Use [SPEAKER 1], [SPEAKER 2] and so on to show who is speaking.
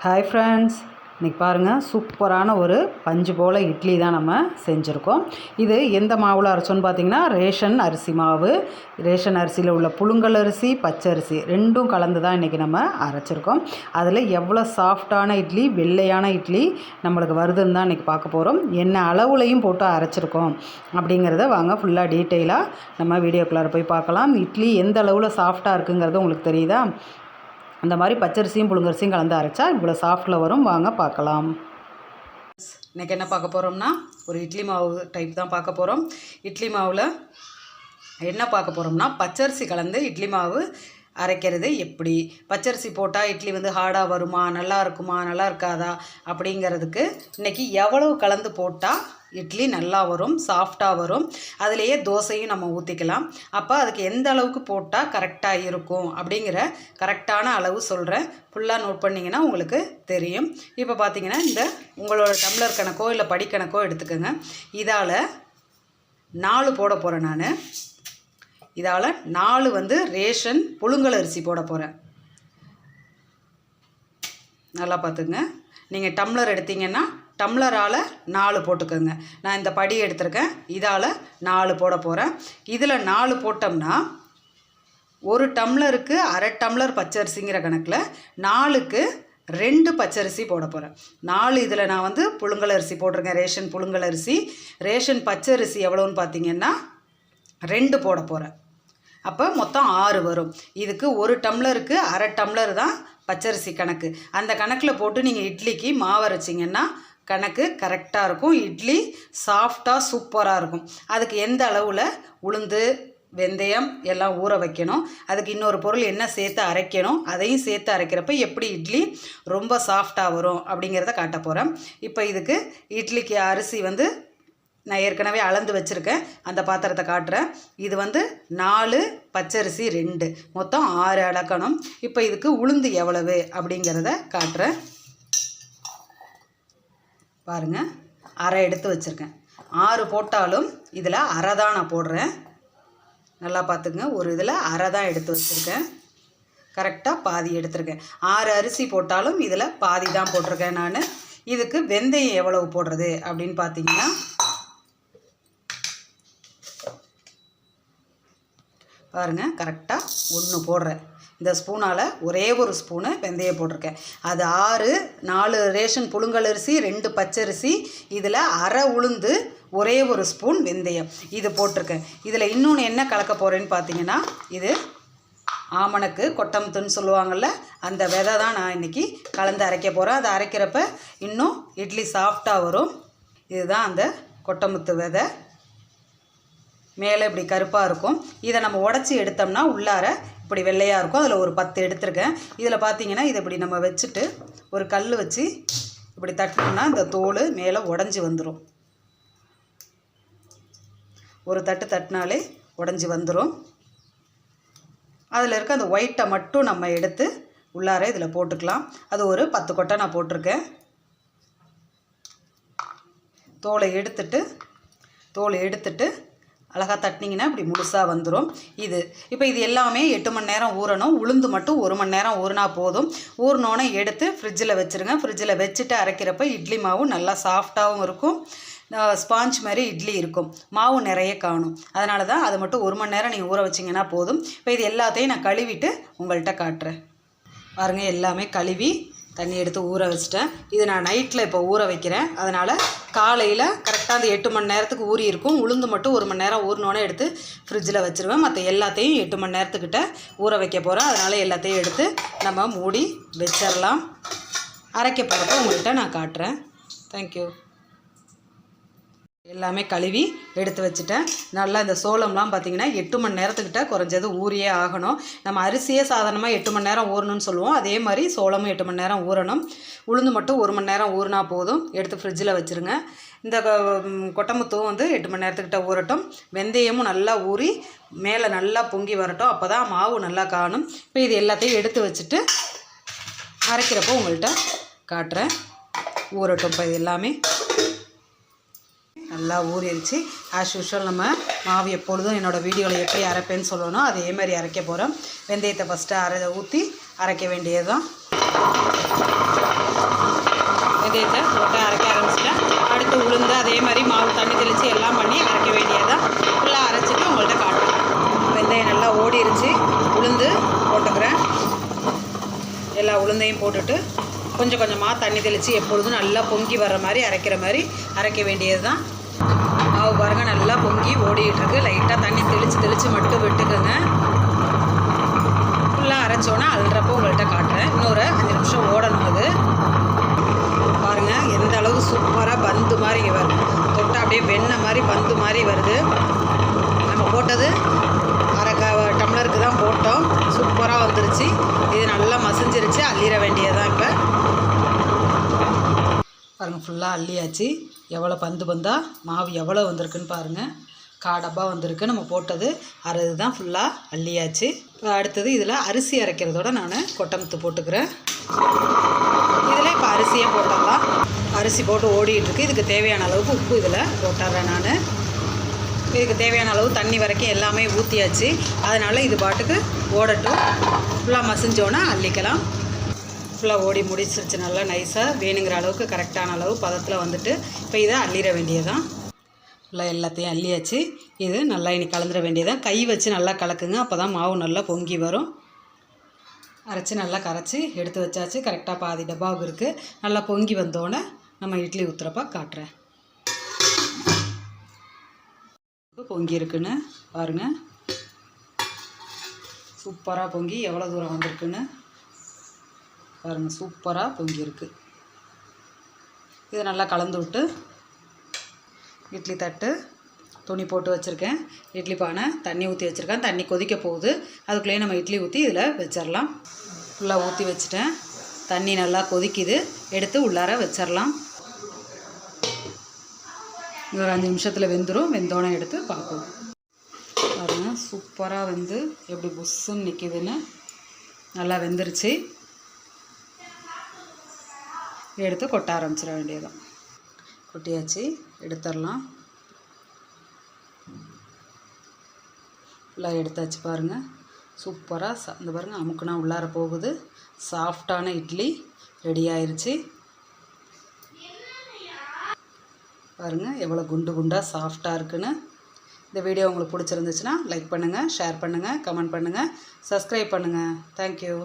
[SPEAKER 1] Hi friends இன்றைக்கி பாருங்கள் சூப்பரான ஒரு பஞ்சு போல் இட்லி தான் நம்ம செஞ்சுருக்கோம். இது எந்த மாவில் அரைச்சோன்னு பார்த்தீங்கன்னா ரேஷன் அரிசி மாவு. ரேஷன் அரிசியில் உள்ள புழுங்கல் அரிசி பச்சரிசி ரெண்டும் கலந்து தான் இன்றைக்கி நம்ம அரைச்சிருக்கோம். அதில் எவ்வளோ சாஃப்டான இட்லி வெள்ளையான இட்லி நம்மளுக்கு வருதுன்னு தான் இன்றைக்கி பார்க்க போகிறோம் என்ன அளவுலையும் போட்டு அரைச்சிருக்கோம் அப்படிங்கிறத வாங்க ஃபுல்லாக டீட்டெயிலாக நம்ம வீடியோக்குள்ளார போய் பார்க்கலாம். இட்லி எந்த அளவில் சாஃப்டாக இருக்குங்கிறது உங்களுக்கு தெரியுதா? அந்த மாதிரி பச்சரிசியும் புழுங்கரிசியும் கலந்து அரைச்சா இவ்வளோ சாஃப்டில் வரும். வாங்க பார்க்கலாம். இன்றைக்கி என்ன பார்க்க போகிறோம்னா ஒரு இட்லி மாவு டைப் தான் பார்க்க போகிறோம் இட்லி மாவில் என்ன பார்க்க போகிறோம்னா பச்சரிசி கலந்து இட்லி மாவு அரைக்கிறது எப்படி? பச்சரிசி போட்டால் இட்லி வந்து ஹார்டாக வருமா? நல்லா இருக்குமா? நல்லா இருக்காதா? அப்படிங்கிறதுக்கு இன்றைக்கி எவ்வளவு கலந்து போட்டால் இட்லி நல்லா வரும் சாஃப்டாக வரும். அதுலேயே தோசையும் நம்ம ஊற்றிக்கலாம் அப்போ அதுக்கு எந்த அளவுக்கு போட்டால் கரெக்டாக இருக்கும் அப்படிங்கிற கரெக்டான அளவு சொல்கிறேன் ஃபுல்லாக நோட் பண்ணிங்கன்னா உங்களுக்கு தெரியும். இப்போ பார்த்தீங்கன்னா இந்த உங்களோட டம்ளர் கணக்கோ இல்லை படிக்கணக்கோ எடுத்துக்கோங்க. இதால் நாலு போட போகிறேன் நான். இதால் நாலு வந்து ரேஷன் புழுங்கல் அரிசி போட போகிறேன் நல்லா பார்த்துங்க நீங்கள் டம்ளர் எடுத்தீங்கன்னா டம்ளரால் நாலு போட்டுக்கோங்க. நான் இந்த படி எடுத்திருக்கேன். இதால் நாலு போட போகிறேன் இதில் நாலு போட்டோம்னா ஒரு டம்ளருக்கு அரை டம்ளர் பச்சரிசிங்கிற கணக்கில் நாலுக்கு ரெண்டு பச்சரிசி போட போகிறேன் நாலு இதில் நான் வந்து புழுங்கலரிசி போட்டிருக்கேன். ரேஷன் புழுங்கலரிசி ரேஷன் பச்சரிசி எவ்வளோன்னு பார்த்தீங்கன்னா ரெண்டு போட போகிறேன் அப்போ மொத்தம் ஆறு வரும். இதுக்கு ஒரு டம்ளருக்கு அரை டம்ளர் தான் பச்சரிசி கணக்கு. அந்த கணக்கில் போட்டு நீங்கள் இட்லிக்கு மாவு அரைச்சிங்கன்னா கணக்கு கரெக்டாக இருக்கும். இட்லி சாஃப்டாக சூப்பராக இருக்கும். அதுக்கு எந்த அளவில் உளுந்து வெந்தயம் எல்லாம் ஊற வைக்கணும்? அதுக்கு இன்னொரு பொருள் என்ன சேர்த்து அரைக்கணும்? அதையும் சேர்த்து அரைக்கிறப்ப எப்படி இட்லி ரொம்ப சாஃப்டாக வரும் அப்படிங்கிறத காட்ட போகிறேன் இப்போ இதுக்கு இட்லிக்கு அரிசி வந்து நான் ஏற்கனவே அளந்து வச்சுருக்கேன். அந்த பாத்திரத்தை காட்டுறேன். இது வந்து நாலு பச்சரிசி ரெண்டு. மொத்தம் ஆறு அளக்கணும். இப்போ இதுக்கு உளுந்து எவ்வளவு அப்படிங்கிறத காட்டுறேன். பாருங்கள் அரை எடுத்து வச்சுருக்கேன். ஆறு போட்டாலும் இதில் அரை தான் நான் போடுறேன். நல்லா பார்த்துங்க ஒரு இதில் அரை தான் எடுத்து வச்சுருக்கேன். கரெக்டாக பாதி எடுத்திருக்கேன். ஆறு அரிசி போட்டாலும் இதில் பாதி தான் போட்டிருக்கேன் நான். இதுக்கு வெந்தயம் எவ்வளவு போடுறது அப்படின்னு பார்த்தீங்கன்னா பாருங்கள் கரெக்டாக ஒன்று போடுறேன். இந்த ஸ்பூனால் ஒரே ஒரு ஸ்பூனு வெந்தயம் போட்டிருக்கேன். அது ஆறு நாலு ரேஷன் புழுங்கலரிசி ரெண்டு பச்சரிசி இதில் அரை உளுந்து ஒரே ஒரு ஸ்பூன் வெந்தயம். இது போட்டிருக்கேன். இதில் இன்னொன்று என்ன கலக்க போகிறேன்னு பார்த்தீங்கன்னா இது ஆமணக்கு கொட்டமுத்துன்னு சொல்லுவாங்கள்ல அந்த விதை தான் நான் இன்றைக்கி கலந்து அரைக்க போகிறேன் அதை அரைக்கிறப்ப இன்னும் இட்லி சாஃப்டாக வரும். இதுதான் அந்த கொட்டமுத்து விதை. மேலே இப்படி கருப்பாக இருக்கும். இதை நம்ம உடச்சி எடுத்தோம்னா உள்ளார இப்படி வெள்ளையாக இருக்கும். அதில் ஒரு பத்து எடுத்திருக்கேன். இதில் பார்த்தீங்கன்னா இதை இப்படி நம்ம வச்சுட்டு ஒரு கல் வச்சு இப்படி தட்டினோம்னா இந்த தோல் மேலே உடஞ்சி வந்துடும் ஒரு தட்டு தட்டினாலே உடஞ்சி வந்துடும் அதில் இருக்க அந்த ஒயிட்டை மட்டும் நம்ம எடுத்து உள்ளார இதில் போட்டுக்கலாம். அது ஒரு பத்து கொட்டை நான் போட்டிருக்கேன். தோலை எடுத்துட்டு தோலை எடுத்துட்டு அழகாக தட்டினீங்கன்னா இப்படி முழுசாக வந்துடும் இது இப்போ இது எல்லாமே எட்டு மணி நேரம் ஊறணும். உளுந்து மட்டும் ஒரு மணி நேரம் ஊறினா போதும். ஊறினோன்னே எடுத்து ஃப்ரிட்ஜில் வச்சுருங்க. ஃப்ரிட்ஜில் வச்சுட்டு அரைக்கிறப்ப இட்லி மாவு நல்லா சாஃப்டாகவும் இருக்கும். ஸ்பாஞ்ச் மாதிரி இட்லி இருக்கும். மாவு நிறைய காணும். அதனால தான் அதை மட்டும் ஒரு மணி நேரம் நீங்கள் ஊற வச்சிங்கன்னா போதும். இப்போ இது எல்லாத்தையும் நான் கழுவிட்டு உங்கள்கிட்ட காட்டுறேன். பாருங்கள் எல்லாமே கழுவி தண்ணி எடுத்து ஊற வச்சிட்டேன். இது நான் நைட்டில் இப்போ ஊற வைக்கிறேன். அதனால் காலையில் கரெக்டாக அந்த எட்டு மணி நேரத்துக்கு ஊறி இருக்கும். உளுந்து மட்டும் ஒரு மணி நேரம் ஊறினோன்னே எடுத்து ஃப்ரிட்ஜில் வச்சுருவேன். மற்ற எல்லாத்தையும் எட்டு மணி நேரத்துக்கிட்ட ஊற வைக்க போகிறேன் அதனால் எல்லாத்தையும் எடுத்து நம்ம மூடி வச்சிடலாம் அரைக்க போகிறப்ப உங்கள்கிட்ட நான் காட்டுறேன். தேங்க்யூ எல்லாமே கழுவி எடுத்து வச்சுட்டேன். நல்லா இந்த சோளம்லாம் பார்த்திங்கன்னா எட்டு மணி நேரத்துக்கிட்ட குறைஞ்சது ஊறியே ஆகணும். நம்ம அரிசியே சாதாரணமாக எட்டு மணி நேரம் ஊறணும்னு சொல்லுவோம். அதே மாதிரி சோளமும் எட்டு மணி நேரம் ஊறணும். உளுந்து மட்டும் ஒரு மணி நேரம் ஊறினா போதும். எடுத்து ஃப்ரிட்ஜில் வச்சுருங்க. இந்த கொட்டமுத்தும் வந்து எட்டு மணி நேரத்துக்கிட்ட ஊறட்டும். வெந்தயமும் நல்லா ஊறி மேலே நல்லா பொங்கி வரட்டும். அப்போ தான் மாவு நல்லா காணும். இப்போ இது எல்லாத்தையும் எடுத்து வச்சுட்டு அரைக்கிறப்போ உங்கள்கிட்ட காட்டுறேன். ஊறட்டும் இப்போ இது எல்லாமே. நல்லா ஊறிடுச்சு ஆஸ் யூஷுவல் நம்ம மாவு எப்பொழுதும் என்னோடய வீடியோவில் எப்படி அரைப்பேன்னு சொல்லணும் அதே மாதிரி அரைக்க போகிறோம் வெந்தயத்தை ஃபஸ்ட்டு அரை ஊற்றி அரைக்க வேண்டியது தான் வெந்தயத்தை போட்டு அரைக்க ஆரம்பிச்சிட்டேன். அடுத்து உளுந்து அதே மாதிரி மாவு தண்ணி தெளித்து எல்லாம் பண்ணி அரைக்க வேண்டியதான் ஃபுல்லாக அரைச்சிட்டு உங்கள்கிட்ட காட்டுறேன். வெந்தயம் நல்லா ஓடிருச்சு. உளுந்து போட்டுக்கிறேன். எல்லா உளுந்தையும் போட்டுட்டு கொஞ்சம் கொஞ்சமாக தண்ணி தெளித்து எப்பொழுதும் நல்லா பொங்கி வர்ற மாதிரி அரைக்கிற மாதிரி அரைக்க வேண்டியது தான் மாவு பாருங்கள் நல்லா பொங்கி ஓடிட்டுருக்கு லைட்டாக தண்ணி தெளித்து தெளித்து மட்டும் விட்டுக்கோங்க. ஃபுல்லாக அரைச்சோன்னா அல்றப்போ உங்கள்கிட்ட காட்டுறேன். இன்னொரு அஞ்சு நிமிஷம் ஓடணும் அது. பாருங்கள் எந்த அளவு சூப்பராக பந்து மாதிரி இங்கே வருது. தொட்டால் அப்படியே வெண்ணெய் மாதிரி பந்து மாதிரி வருது. நம்ம போட்டது அரை க டம்ளருக்கு தான் போட்டோம். சூப்பராக வந்துருச்சு. இது நல்லா மசிஞ்சிருச்சு. அள்ளிட வேண்டியதுதான் இப்போ. பாருங்கள் ஃபுல்லாக அள்ளியாச்சு. எவ்வளோ பந்து பந்தாக மாவு எவ்வளோ வந்திருக்குன்னு பாருங்கள் காடப்பா வந்திருக்கு. நம்ம போட்டது அரை தான் ஃபுல்லாக அள்ளியாச்சு. இப்போ அடுத்தது இதில் அரிசி அரைக்கிறதோட நான் கொட்டமுத்து போட்டுக்கிறேன். இதில் இப்போ அரிசியே போட்டுடலாம் அரிசி போட்டு ஓடிட்டுருக்கு இதுக்கு தேவையான அளவுக்கு உப்பு இதில் போட்டுறேன் நான். இதுக்கு தேவையான அளவு தண்ணி வரைக்கும் எல்லாமே ஊற்றியாச்சு அதனால் இது பாட்டுக்கு ஓடட்டும். ஃபுல்லாக மசிஞ்சோன்னா அள்ளிக்கலாம். ஃபுல்லாக ஓடி முடிச்சிருச்சு. நல்லா நைஸாக வேணுங்கிற அளவுக்கு கரெக்டான அளவு பதத்தில் வந்துட்டு இப்போ இதை அள்ளிட வேண்டியதான் ஃபுல்லாக எல்லாத்தையும் அள்ளியாச்சு. இது நல்லா இனி கலந்துட வேண்டியதான் கை வச்சு நல்லா கலக்குங்க. அப்போ தான் மாவு நல்லா பொங்கி வரும். அரைச்சி நல்லா கரைச்சி எடுத்து வச்சாச்சு. கரெக்டாக பாதி டப்பாவுக்கு இருக்குது நல்லா பொங்கி வந்தோடனே நம்ம இட்லி ஊற்றுறப்ப காட்டுறேன். பொங்கி இருக்குன்னு பாருங்கள் சூப்பராக பொங்கி எவ்வளோ தூரம் வந்திருக்குன்னு. பாருங்கள் சூப்பராக பொங்கியிருக்கு. இதை நல்லா கலந்து விட்டு இட்லி தட்டு துணி போட்டு வச்சுருக்கேன். இட்லி பானை தண்ணி ஊற்றி வச்சுருக்கேன். தண்ணி கொதிக்க போகுது. அதுக்குள்ளேயே நம்ம இட்லி ஊற்றி இதில் வச்சிடலாம் ஃபுல்லாக ஊற்றி வச்சுட்டேன். தண்ணி நல்லா கொதிக்குது. எடுத்து உள்ளார வச்சிடலாம் ஒரு அஞ்சு நிமிஷத்தில் வெந்துடும் வெந்தோடனே எடுத்து பார்ப்போம். பாருங்க சூப்பராக வந்து எப்படி புஷ்ஷுன்னு நிற்கிதுன்னு நல்லா வெந்துருச்சு. எடுத்து கொட்ட ஆரம்பிச்சிட வேண்டியதுதான் கொட்டியாச்சு எடுத்துடலாம். ஃபுல்லாக எடுத்தாச்சு பாருங்கள் சூப்பராக சா இந்த பாருங்கள் அமுக்குனா உள்ளார போகுது. சாஃப்டான இட்லி ரெடி ஆயிடுச்சு பாருங்கள் எவ்வளோ குண்டு குண்டாக சாஃப்டாக இருக்குன்னு. இந்த வீடியோ உங்களுக்கு பிடிச்சிருந்துச்சுன்னா லைக் பண்ணுங்கள் ஷேர் பண்ணுங்கள் கமெண்ட் பண்ணுங்கள் சப்ஸ்கிரைப் பண்ணுங்கள் தேங்க்யூ